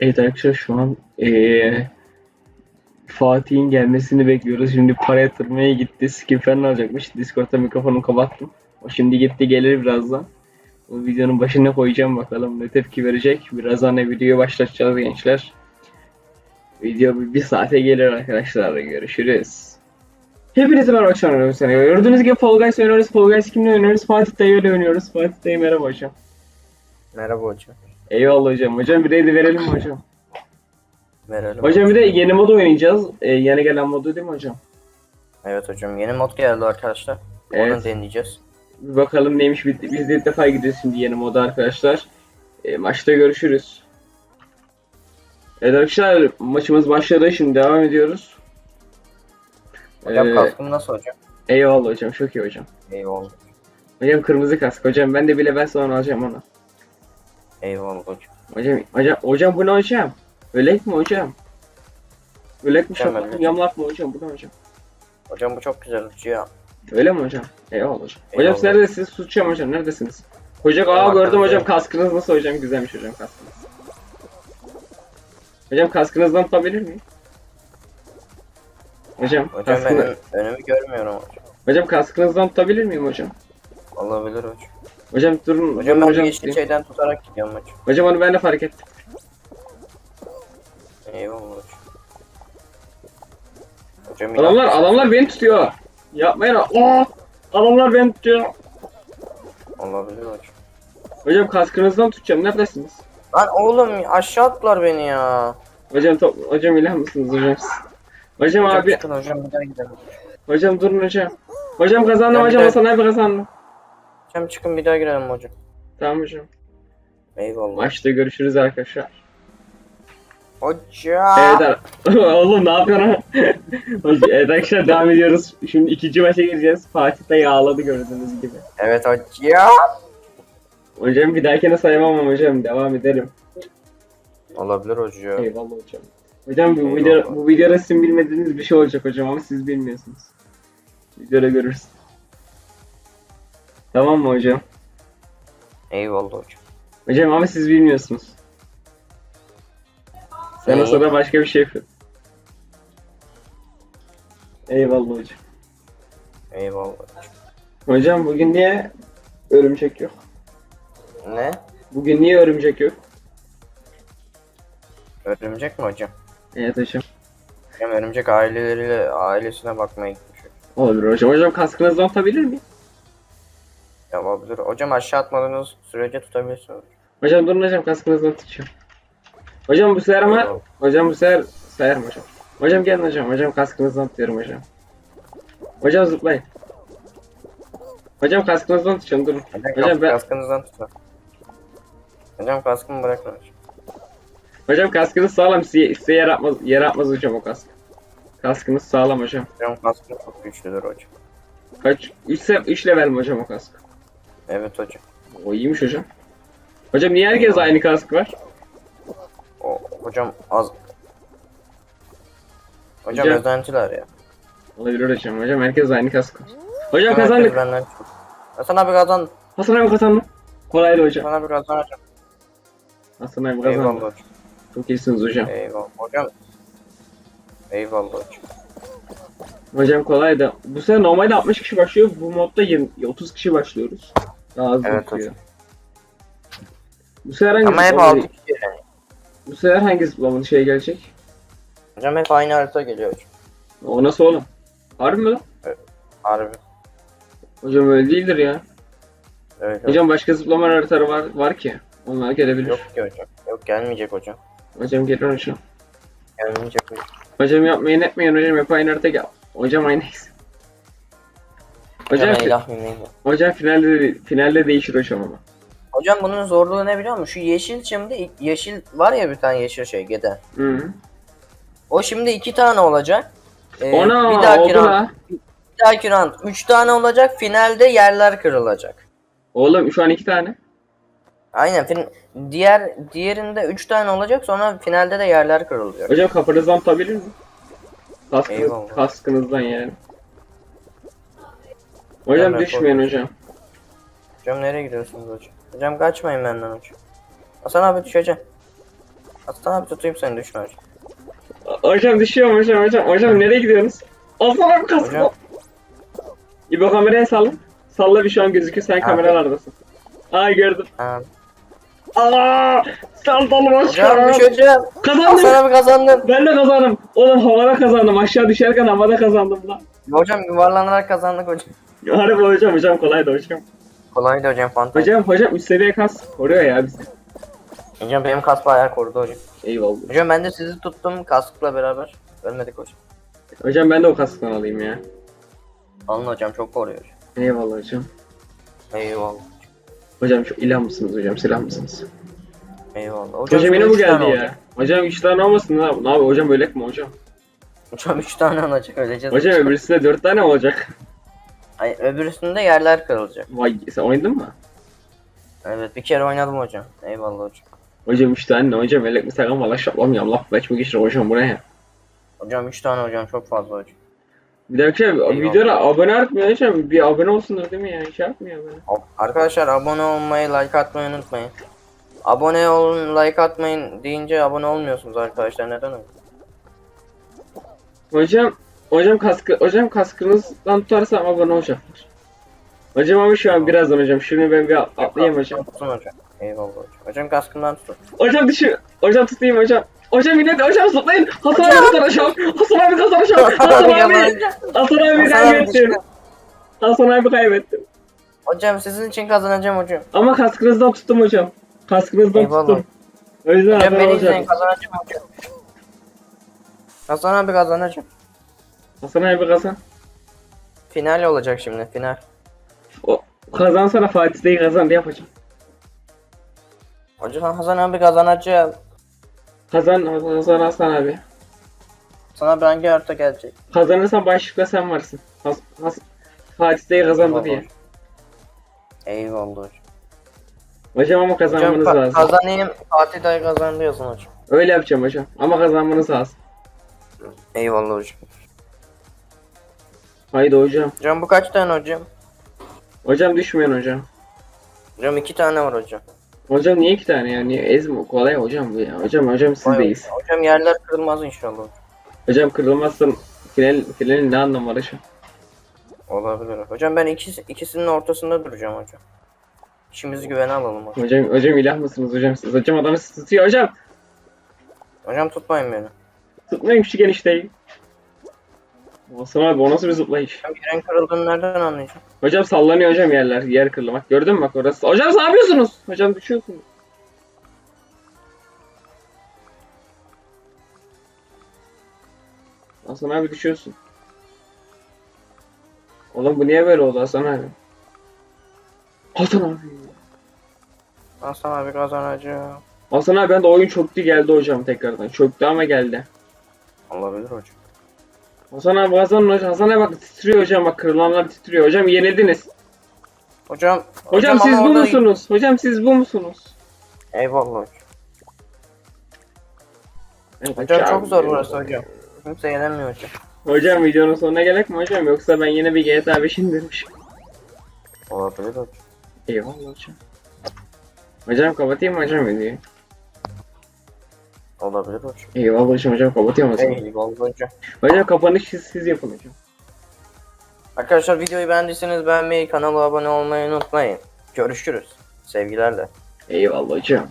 Evet arkadaşlar şu an eee Fatih'in gelmesini bekliyoruz. Şimdi para yatırmaya gitti. Falan alacakmış. Discord'da mikrofonu kapattım. O şimdi gitti gelir birazdan. Bu videonun başına koyacağım bakalım ne tepki verecek. Birazdan ne videoyu başlatacağız gençler. Video bir, bir saate gelir arkadaşlar. Görüşürüz. Hepinize merhaba arkadaşlar. Ben Hüseyin. Gördüğünüz gibi Fall Guys oynuyoruz. Fall Guys kimle oynuyoruz? Fatih Dayı ile oynuyoruz. Fatih Dayı merhaba hocam. Merhaba hocam. Eyvallah hocam. Hocam bir de verelim mi hocam? Verelim. Hocam bir de yeni mod oynayacağız. Ee, yeni gelen modu değil mi hocam? Evet hocam yeni mod geldi arkadaşlar. Evet. Onu deneyeceğiz. Bir bakalım neymiş. Biz, de ilk defa gidiyoruz şimdi yeni moda arkadaşlar. Ee, maçta görüşürüz. Evet arkadaşlar maçımız başladı. Şimdi devam ediyoruz. Hocam Ee, kaskım nasıl hocam? eyvallah hocam. Çok iyi hocam. Eyvallah. Hocam kırmızı kask. Hocam ben de bile ben sonra alacağım onu. Eyvallah hocam. Hocam, hocam, hocam bu ne hocam? Ölek mi hocam? Ölek mi Hocam, şaplak mı ölek. yamlak mı hocam? Bu ne hocam? Hocam bu çok güzel hocam. Öyle mi hocam? Eyvallah hocam. Hocam Eyvallah. siz neredesiniz? Tutacağım hocam. Neredesiniz? Hocam aa gördüm hocam hocam. kaskınız nasıl hocam? Güzelmiş hocam kaskınız. Hocam kaskınızdan tutabilir miyim? Hocam, Hocam ben kaskını... ön- önümü görmüyorum hocam. hocam kaskınızdan tutabilir miyim hocam? Olabilir hocam. Hocam durun. Hocam ben hocam, yeşil şeyden tutarak gidiyorum hocam. hocam onu ben de fark ettim. Eyvallah hocam. Hocam Adamlar adamlar beni tutuyor. Yapmayın. Aa! Adamlar beni tutuyor. Olabilir hocam. Hocam kaskınızdan tutacağım. Neredesiniz? Lan oğlum aşağı attılar beni ya. Hocam top, hocam ilah mısınız hocam? Hocam, Hocam abi, çıkın hocam bir daha gidelim. hocam durun hocam. Hocam kazandım Hocam, hocam bir Hasan Hocam çıkın bir daha girelim hocam. Tamam hocam. Eyvallah. Maçta görüşürüz arkadaşlar. Hocam. Evet oğlum ne yapıyorsun? Hocam, evet arkadaşlar devam ediyoruz. Şimdi ikinci maça gireceğiz. Fatih de yağladı gördüğünüz gibi. Evet hocam. Hocam bir dahakine sayamam ama hocam devam edelim. Olabilir hocam. Eyvallah hocam. Hocam bu, Eyvallah. video, bu videoda sizin bilmediğiniz bir şey olacak hocam ama siz bilmiyorsunuz. Videoda görürsün. Tamam mı hocam? Eyvallah hocam. Hocam ama siz bilmiyorsunuz. Sen o Neyi? sırada başka bir şey yapın. Eyvallah hocam. Eyvallah hocam. Hocam bugün niye örümcek yok? Ne? Bugün niye örümcek yok? Örümcek mi hocam? Evet hocam. Hocam örümcek aileleriyle ailesine bakmaya gitmiş. Olabilir hocam. Hocam kaskınızdan tutabilir miyim? Yapabilir. Hocam aşağı atmadığınız sürece tutabilirsiniz. Hocam durun hocam kaskınızdan tutacağım. Hocam bu sefer ama hocam bu sefer sayarım hocam. Hocam gelin hocam. Hocam kaskınızdan tutuyorum hocam. Hocam zıplayın. Hocam kaskınızdan tutacağım durun. Hocam, Hocam ben- kaskınızdan tutun. Hocam kaskımı bırakın hocam. Hocam kaskınız sağlam. Size, size yer atmaz, yer atmaz hocam o kask. Kaskınız sağlam hocam. Hocam kaskım çok güçlüdür hocam. Kaç? 3 3 level mi hocam o kask? Evet hocam. O iyiymiş hocam. Hocam niye herkes aynı kask var? O hocam az. Hocam, Hocam- özentiler ya. Olabilir hocam. Hocam herkes aynı kask var. Hocam Herkes kazandık. benden çok. Hasan abi kazan. Hasan abi kazandı. Kolaydı hocam. Hasan abi kazan hocam. Hasan abi Eyvallah kazandı. hocam. Çok iyisiniz hocam. Eyvallah hocam. Eyvallah hocam. Hocam kolaydı. Bu sene normalde 60 kişi başlıyor. Bu modda 20, 30 kişi başlıyoruz. Hızlı Evet bitiyor. hocam. Bu sefer hangi Ama hep zıplama- 6 kişi yani. Bu sefer hangi zıplamalı şey gelecek? Hocam hep aynı harita geliyor hocam. O nasıl oğlum? Harbi mi lan? Harbi. Hocam öyle değildir ya. Evet hocam. Hocam başka zıplama haritaları var, var ki. Onlar gelebilir. Yok ki hocam. Yok gelmeyecek hocam. Hocam gelin hocam. Gelmeyecek hocam. Hocam yapmayın etmeyin hocam hep aynı harita gel. Hocam aynı. Hocam, Hocam fi- ilah mıyım neyim? hocam finalde finalde değişir hocam ama. Hocam bunun zorluğu ne biliyor musun? Şu yeşil şimdi yeşil var ya bir tane yeşil şey gede. Hı -hı. O şimdi iki tane olacak. Ee, Ona bir dahaki oldu round, la. bir dahaki round üç tane olacak. Finalde yerler kırılacak. Oğlum şu an iki tane. Aynen. Fin- diğer diğerinde üç tane olacak. Sonra finalde de yerler kırılacak. Hocam kafanızdan tutabilir mi? Kaskınız, Eyvallah. kaskınızdan yani. Hocam Ben düşmeyin hocam. Hocam nereye gidiyorsunuz hocam? Hocam kaçmayın benden hocam. Hasan abi düşeceğim. Aslan abi tutayım seni düşme hocam. Hocam düşüyorum hocam hocam. Hocam nereye gidiyorsunuz? Aslan abi kaskı. Hocam. İbo kameraya sallın. Salla bir şu an gözüküyor sen kameralardasın. Aa gördüm. Ha. Aa! Saldalı Hocam başkan. düşeceğim. Kazandım. Aslan abi kazandın. Ben de kazandım. Oğlum havada kazandım. Aşağı düşerken havada kazandım lan. Hocam yuvarlanarak kazandık hocam. Harbi hocam hocam kolaydı hocam. Kolaydı hocam fantastik. Hocam hocam üst seviye kas koruyor ya bizi. Hocam benim kask bayağı korudu hocam. Eyvallah. Hocam ben de sizi tuttum kaskla beraber. Ölmedik hocam. Hocam ben de o kasktan alayım ya. Alın hocam çok koruyor. Eyvallah hocam. Eyvallah. Hocam şu ilah mısınız hocam silah mısınız? Eyvallah. Hocam, şurada yine bu üç tane geldi ya. olacak. Hocam 3 tane olmasın lan. Ne abi hocam öyle mi hocam? Hocam 3 tane olacak öleceğiz. Hocam öbürsünde 4 tane olacak. Ay, öbürsünde yerler kırılacak. Vay sen oynadın mı? Evet bir kere oynadım hocam. Eyvallah hocam. Hocam 3 tane ne hocam? Melek mi sakın valla şaplamıyorum. Laf beç mi geçir hocam bu ne ya? Hocam 3 tane hocam çok fazla hocam. Bir dakika videoda abone artmıyor hocam. Bir abone olsunlar değil mi ya? Şey yapmıyor böyle. Arkadaşlar abone olmayı, like atmayı unutmayın. Abone olun, like atmayın deyince abone olmuyorsunuz arkadaşlar. Neden öyle? Hocam hocam kaskı hocam kaskınızdan tutarsam abone olacaklar. Hocam ama şu an birazdan hocam. Şimdi ben bir atlayayım hocam. Tutun hocam. Eyvallah hocam. Hocam kaskından tutun. Hocam düşü. Hocam tutayım hocam. Hocam yine de hocam zıplayın. Hasan abi kazanacağım. Hasan abi kazanacağım. Hasan abi. Hasan abi Hasan abi kaybettim. Hasan abi kaybettim. Hocam sizin için kazanacağım hocam. Ama kaskınızdan tuttum hocam. Kaskınızdan Eyvallah. tuttum. O yüzden Hocam abone beni izleyin kazanacağım hocam. Hasan abi kazanacağım. Hasan abi kazan. Final olacak şimdi final. O kazansana Fatih Bey kazan diye yapacağım. Hocam Hasan abi kazanacağım. Kazan Hasan Hasan abi. Sana bir hangi harita gelecek? Kazanırsan başlıkta sen varsın. Has, has, Fatih Bey kazandı Eyvallah diye. hocam. Eyvallah hocam. Hocam ama Hocam kazanmanız ka- lazım. kazanayım Fatih dayı kazandı yazın hocam. Öyle yapacağım hocam. Ama kazanmanız lazım. Eyvallah hocam. Haydi hocam. Hocam bu kaç tane hocam? Hocam düşmeyin hocam. Hocam iki tane var hocam. Hocam niye iki tane ya? Niye ezme? Kolay hocam bu ya. Hocam hocam sizdeyiz. Hocam yerler kırılmaz inşallah. Hocam kırılmazsan final, finalin ne anlamı var hocam? Olabilir. Hocam ben ikisi, ikisinin ortasında duracağım hocam. İşimizi güvene alalım hocam. Hocam hocam ilah mısınız hocam siz? Hocam adamı tutuyor hocam. Hocam tutmayın beni. Tutmayın küçük enişteyi. Hasan abi o nasıl bir zıplayış? Yerin kırıldığını nereden anlayacağım? Hocam sallanıyor hocam yerler. Yer kırılmak. Gördün mü bak orası? Hocam ne yapıyorsunuz? Hocam düşüyorsunuz. Hasan abi düşüyorsun. Oğlum bu niye böyle oldu Hasan abi? Hasan abi. Hasan abi kazanacağım. Hasan abi ben de oyun çöktü geldi hocam tekrardan. Çöktü ama geldi. Olabilir hocam. Hasan abi kazanın hocam. Hasan abi bak titriyor hocam bak kırılanlar titriyor. Hocam yenildiniz. Hocam, Hocam, siz ama bu orada- musunuz? Hocam siz bu musunuz? Eyvallah hocam. Evet, Hocam çok zor burası hocam. Kimse yenemiyor hocam. Hocam videonun sonuna gerek mi hocam? Yoksa ben yine bir GTA 5 indirmişim. Olabilir hocam. Eyvallah hocam. Hocam kapatayım mı hocam videoyu? Olabilir hocam. Eyvallah hocam hocam o zaman. Eyvallah hocam. Hocam kapanış siz, siz yapın hocam. Arkadaşlar videoyu beğendiyseniz beğenmeyi, kanala abone olmayı unutmayın. Görüşürüz. Sevgilerle. Eyvallah hocam.